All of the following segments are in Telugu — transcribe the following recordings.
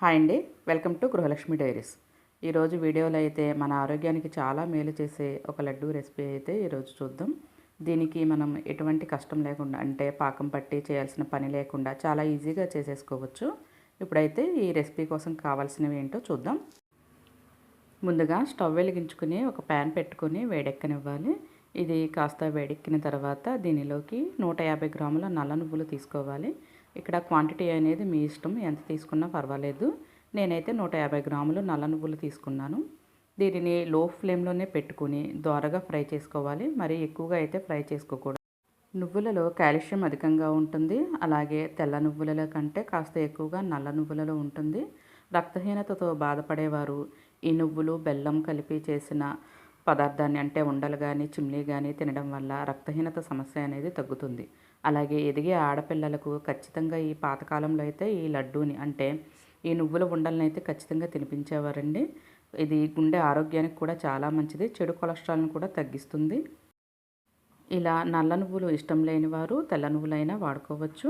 హాయ్ అండి. Welcome to Gruhalakshmi diaries. ఈరోజు వీడియోలో అయితే మన ఆరోగ్యానికి చాలా మేలు చేసే ఒక లడ్డు రెసిపీ అయితే ఈరోజు చూద్దాం. దీనికి మనం ఎటువంటి కష్టం లేకుండా అంటే పాకం పట్టి చేయాల్సిన పని లేకుండా చాలా ఈజీగా చేసేసుకోవచ్చు. ఇప్పుడైతే ఈ రెసిపీ కోసం కావాల్సినవి ఏంటో చూద్దాం. ముందుగా స్టవ్ వెలిగించుకుని ఒక ప్యాన్ పెట్టుకుని వేడెక్కనివ్వాలి. ఇది కాస్త వేడెక్కిన తర్వాత దీనిలోకి నూట యాభై గ్రాముల నల్ల నువ్వులు తీసుకోవాలి. ఇక్కడ క్వాంటిటీ అనేది మీ ఇష్టం ఎంత తీసుకున్నా పర్వాలేదు. నేనైతే నూట యాభై గ్రాములు నల్ల నువ్వులు తీసుకున్నాను. దీనిని లో ఫ్లేమ్లోనే పెట్టుకుని దోరగా ఫ్రై చేసుకోవాలి. మరి ఎక్కువగా అయితే ఫ్రై చేసుకోకూడదు. నువ్వులలో కాల్షియం అధికంగా ఉంటుంది. అలాగే తెల్ల నువ్వులలో కంటే కాస్త ఎక్కువగా నల్ల నువ్వులలో ఉంటుంది. రక్తహీనతతో బాధపడేవారు ఈ నువ్వులు బెల్లం కలిపి చేసిన పదార్థాన్ని అంటే ఉండలు కానీ చిమ్లీ కానీ తినడం వల్ల రక్తహీనత సమస్య అనేది తగ్గుతుంది. అలాగే ఎదిగే ఆడపిల్లలకు ఖచ్చితంగా ఈ పాతకాలంలో అయితే ఈ లడ్డూని అంటే ఈ నువ్వుల ఉండలని అయితే ఖచ్చితంగా తినిపించేవారండి. ఇది గుండె ఆరోగ్యానికి కూడా చాలా మంచిది చెడు కొలెస్ట్రాల్ని కూడా తగ్గిస్తుంది. ఇలా నల్ల నువ్వులు ఇష్టం లేని వారు తెల్ల నువ్వులైనా వాడుకోవచ్చు.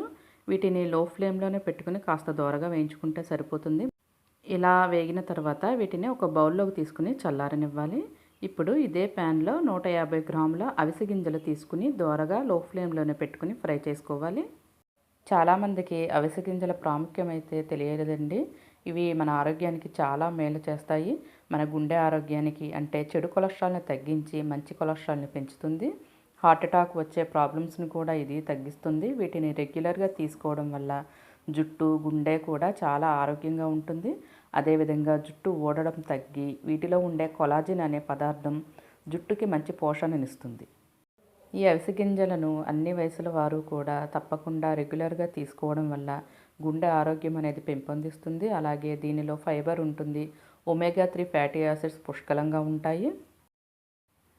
వీటిని లో ఫ్లేమ్లోనే పెట్టుకుని కాస్త దూరగా వేయించుకుంటే సరిపోతుంది. ఇలా వేగిన తర్వాత వీటిని ఒక బౌల్లోకి తీసుకుని చల్లారనివ్వాలి. ఇప్పుడు ఇదే ప్యాన్లో నూట యాభై గ్రాముల అవిసె గింజలు తీసుకుని దోరగా లో ఫ్లేమ్లోనే పెట్టుకుని ఫ్రై చేసుకోవాలి. చాలామందికి అవిసె గింజల ప్రాముఖ్యం అయితే తెలియలేదండి. ఇవి మన ఆరోగ్యానికి చాలా మేలు చేస్తాయి. మన గుండె ఆరోగ్యానికి అంటే చెడు కొలెస్ట్రాల్ని తగ్గించి మంచి కొలెస్ట్రాల్ని పెంచుతుంది. హార్ట్ అటాక్ వచ్చే ప్రాబ్లమ్స్ని కూడా ఇది తగ్గిస్తుంది. వీటిని రెగ్యులర్గా తీసుకోవడం వల్ల జుట్టు గుండె కూడా చాలా ఆరోగ్యంగా ఉంటుంది. అదేవిధంగా జుట్టు ఊడడం తగ్గి వీటిలో ఉండే కొలాజిన్ అనే పదార్థం జుట్టుకి మంచి పోషణనిస్తుంది. ఈ అవిసె గింజలను అన్ని వయసుల వారు కూడా తప్పకుండా రెగ్యులర్గా తీసుకోవడం వల్ల గుండె ఆరోగ్యం అనేది పెంపొందిస్తుంది. అలాగే దీనిలో ఫైబర్ ఉంటుంది. ఒమేగా త్రీ ఫ్యాటీ యాసిడ్స్ పుష్కలంగా ఉంటాయి.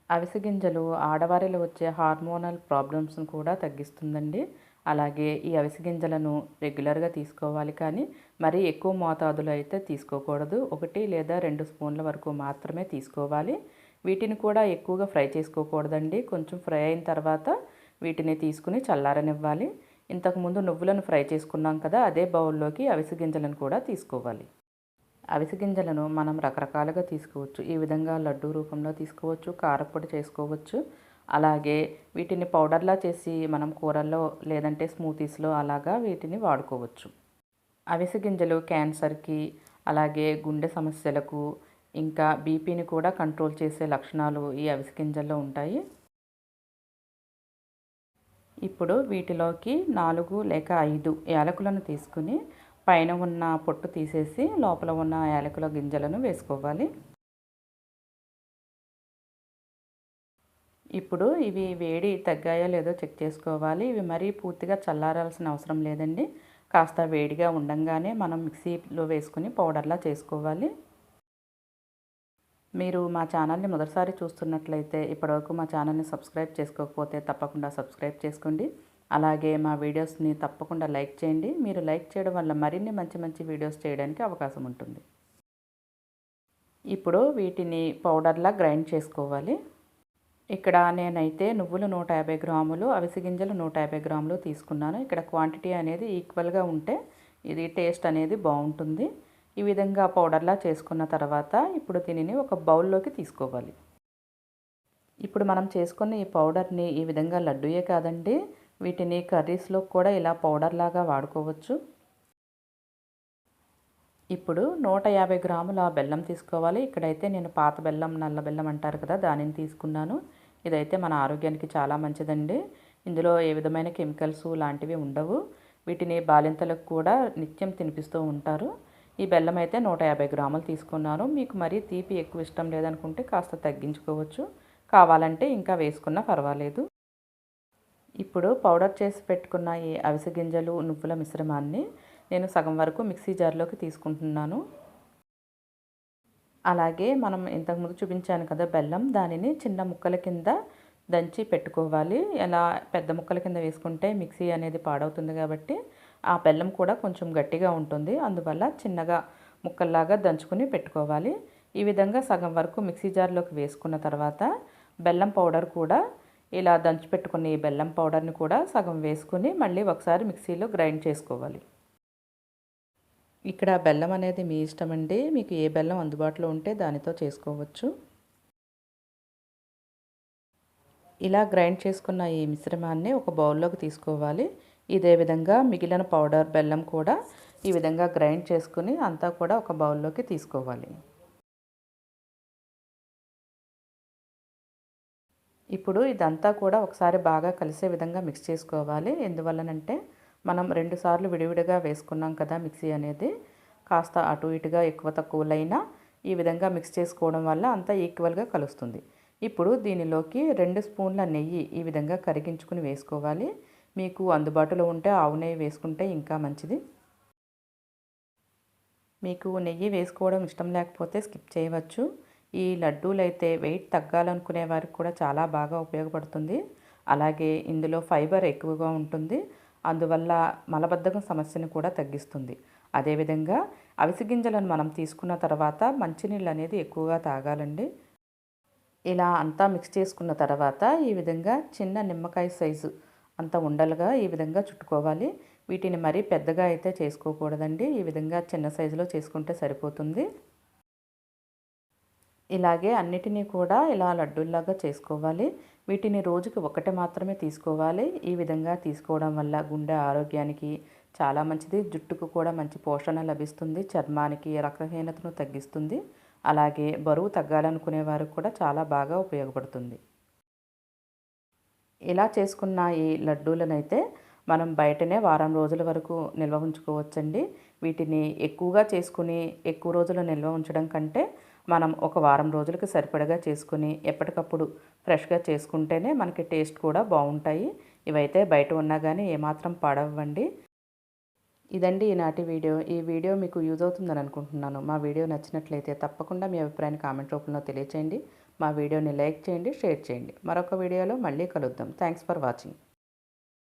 అవిసె గింజలు ఆడవారిలో వచ్చే హార్మోనల్ ప్రాబ్లమ్స్ను కూడా తగ్గిస్తుందండి. అలాగే ఈ అవిసె గింజలను రెగ్యులర్గా తీసుకోవాలి కానీ మరీ ఎక్కువ మోతాదులో అయితే తీసుకోకూడదు. ఒకటి లేదా రెండు స్పూన్ల వరకు మాత్రమే తీసుకోవాలి. వీటిని కూడా ఎక్కువగా ఫ్రై చేసుకోకూడదండి. కొంచెం ఫ్రై అయిన తర్వాత వీటిని తీసుకుని చల్లారనివ్వాలి. ఇంతకుముందు నువ్వులను ఫ్రై చేసుకున్నాం కదా అదే బౌల్లోకి అవిసె గింజలను కూడా తీసుకోవాలి. అవిసె గింజలను మనం రకరకాలుగా తీసుకోవచ్చు. ఈ విధంగా లడ్డూ రూపంలో తీసుకోవచ్చు కారపొడి చేసుకోవచ్చు. అలాగే వీటిని పౌడర్లా చేసి మనం కూరల్లో లేదంటే స్మూతీస్లో అలాగా వీటిని వాడుకోవచ్చు. అవిసె గింజలు క్యాన్సర్కి అలాగే గుండె సమస్యలకు ఇంకా బీపీని కూడా కంట్రోల్ చేసే లక్షణాలు ఈ అవిసె గింజల్లో ఉంటాయి. ఇప్పుడు వీటిలోకి నాలుగు లేక ఐదు యాలకులను తీసుకుని పైన ఉన్న పొట్టు తీసేసి లోపల ఉన్న యాలకుల గింజలను వేసుకోవాలి. ఇప్పుడు ఇవి వేడి తగ్గాయో లేదో చెక్ చేసుకోవాలి. ఇవి మరీ పూర్తిగా చల్లారాల్సిన అవసరం లేదండి. కాస్త వేడిగా ఉండంగానే మనం మిక్సీలో వేసుకుని పౌడర్లా చేసుకోవాలి. మీరు మా ఛానల్ని మొదటిసారి చూస్తున్నట్లయితే ఇప్పటివరకు మా ఛానల్ని సబ్స్క్రైబ్ చేసుకోకపోతే తప్పకుండా సబ్స్క్రైబ్ చేసుకోండి. అలాగే మా వీడియోస్ని తప్పకుండా లైక్ చేయండి. మీరు లైక్ చేయడం వల్ల మరిన్ని మంచి మంచి వీడియోస్ చేయడానికి అవకాశం ఉంటుంది. ఇప్పుడు వీటిని పౌడర్లా గ్రైండ్ చేసుకోవాలి. ఇక్కడ నేనైతే నువ్వులు నూట యాభై గ్రాములు అవిసె గింజలు నూట యాభై గ్రాములు తీసుకున్నాను. ఇక్కడ క్వాంటిటీ అనేది ఈక్వల్గా ఉంటే ఇది టేస్ట్ అనేది బాగుంటుంది. ఈ విధంగా పౌడర్లా చేసుకున్న తర్వాత ఇప్పుడు దీనిని ఒక బౌల్లోకి తీసుకోవాలి. ఇప్పుడు మనం చేసుకున్న ఈ పౌడర్ని ఈ విధంగా లడ్డూయే కాదండి వీటిని కర్రీస్లో కూడా ఇలా పౌడర్లాగా వాడుకోవచ్చు. ఇప్పుడు నూట యాభై గ్రాముల బెల్లం తీసుకోవాలి. ఇక్కడైతే నేను పాత బెల్లం నల్ల బెల్లం అంటారు కదా దానిని తీసుకున్నాను. ఇదైతే మన ఆరోగ్యానికి చాలా మంచిదండి. ఇందులో ఏ విధమైన కెమికల్స్ లాంటివి ఉండవు. వీటిని బాలింతలకు కూడా నిత్యం తినిపిస్తూ ఉంటారు. ఈ బెల్లం అయితే నూట యాభై గ్రాములు తీసుకున్నాను. మీకు మరీ తీపి ఎక్కువ ఇష్టం లేదనుకుంటే కాస్త తగ్గించుకోవచ్చు. కావాలంటే ఇంకా వేసుకున్నా పర్వాలేదు. ఇప్పుడు పౌడర్ చేసి పెట్టుకున్న ఈ అవిసె గింజలు నువ్వుల మిశ్రమాన్ని నేను సగం వరకు మిక్సీ జార్లోకి తీసుకుంటున్నాను. అలాగే మనం ఇంతకుముందు చూపించాను కదా బెల్లం దానిని చిన్న ముక్కల కింద దంచి పెట్టుకోవాలి. ఎలా పెద్ద ముక్కల కింద వేసుకుంటే మిక్సీ అనేది పాడవుతుంది కాబట్టి ఆ బెల్లం కూడా కొంచెం గట్టిగా ఉంటుంది. అందువల్ల చిన్నగా ముక్కల్లాగా దంచుకుని పెట్టుకోవాలి. ఈ విధంగా సగం వరకు మిక్సీ జార్లోకి వేసుకున్న తర్వాత బెల్లం పౌడర్ కూడా ఇలా దంచి పెట్టుకున్న ఈ బెల్లం పౌడర్ని కూడా సగం వేసుకుని మళ్ళీ ఒకసారి మిక్సీలో గ్రైండ్ చేసుకోవాలి. ఇక్కడ బెల్లం అనేది మీ ఇష్టం అండి మీకు ఏ బెల్లం అందుబాటులో ఉంటే దానితో చేసుకోవచ్చు. ఇలా గ్రైండ్ చేసుకున్న ఈ మిశ్రమాన్ని ఒక బౌల్లోకి తీసుకోవాలి. ఇదే విధంగా మిగిలిన పౌడర్ బెల్లం కూడా ఈ విధంగా గ్రైండ్ చేసుకుని అంతా కూడా ఒక బౌల్లోకి తీసుకోవాలి. ఇప్పుడు ఇదంతా కూడా ఒకసారి బాగా కలిసే విధంగా మిక్స్ చేసుకోవాలి. ఎందువల్లనంటే మనం రెండుసార్లు విడివిడిగా వేసుకున్నాం కదా మిక్సీ అనేది. కాస్త అటు ఇటుగా ఎక్కువ తక్కువలైనా ఈ విధంగా మిక్స్ చేసుకోవడం వల్ల అంతా ఈక్వల్గా కలుస్తుంది. ఇప్పుడు దీనిలోకి రెండు స్పూన్ల నెయ్యి ఈ విధంగా కరిగించుకుని వేసుకోవాలి. మీకు అందుబాటులో ఉంటే ఆవు నెయ్యి వేసుకుంటే ఇంకా మంచిది. మీకు నెయ్యి వేసుకోవడం ఇష్టం లేకపోతే స్కిప్ చేయవచ్చు. ఈ లడ్డూలు అయితే వెయిట్ తగ్గాలనుకునే వారికి కూడా చాలా బాగా ఉపయోగపడుతుంది. అలాగే ఇందులో ఫైబర్ ఎక్కువగా ఉంటుంది. అందువల్ల మలబద్ధకం సమస్యను కూడా తగ్గిస్తుంది. అదేవిధంగా అవిసి గింజలను మనం తీసుకున్న తర్వాత మంచినీళ్ళు అనేది ఎక్కువగా తాగాలండి. ఇలా అంతా మిక్స్ చేసుకున్న తర్వాత ఈ విధంగా చిన్న నిమ్మకాయ సైజు అంత ఉండలుగా ఈ విధంగా చుట్టుకోవాలి. వీటిని మరీ పెద్దగా అయితే చేసుకోకూడదండి. ఈ విధంగా చిన్న సైజులో చేసుకుంటే సరిపోతుంది. ఇలాగే అన్నిటినీ కూడా ఇలా లడ్డూల్లాగా చేసుకోవాలి. వీటిని రోజుకి ఒకటి మాత్రమే తీసుకోవాలి. ఈ విధంగా తీసుకోవడం వల్ల గుండె ఆరోగ్యానికి చాలా మంచిది. జుట్టుకు కూడా మంచి పోషణ లభిస్తుంది. చర్మానికి రక్తహీనతను తగ్గిస్తుంది. అలాగే బరువు తగ్గాలనుకునే వారికి కూడా చాలా బాగా ఉపయోగపడుతుంది. ఇలా చేసుకున్న ఈ లడ్డూలనైతే మనం బయటనే వారం రోజుల వరకు నిల్వ ఉంచుకోవచ్చండి. వీటిని ఎక్కువగా చేసుకుని ఎక్కువ రోజులు నిల్వ ఉంచడం కంటే మనం ఒక వారం రోజులకు సరిపడగా చేసుకుని ఎప్పటికప్పుడు ఫ్రెష్గా చేసుకుంటేనే మనకి టేస్ట్ కూడా బాగుంటాయి. ఇవైతే బయట ఉన్నా కానీ ఏమాత్రం పాడవ్వండి. ఇదండి ఈనాటి వీడియో. ఈ వీడియో మీకు యూజ్ అవుతుందని అనుకుంటున్నాను. మా వీడియో నచ్చినట్లయితే తప్పకుండా మీ అభిప్రాయాన్ని కామెంట్ రూపంలో తెలియచేయండి. మా వీడియోని లైక్ చేయండి షేర్ చేయండి. మరొక వీడియోలో మళ్ళీ కలుద్దాం. Thanks for watching.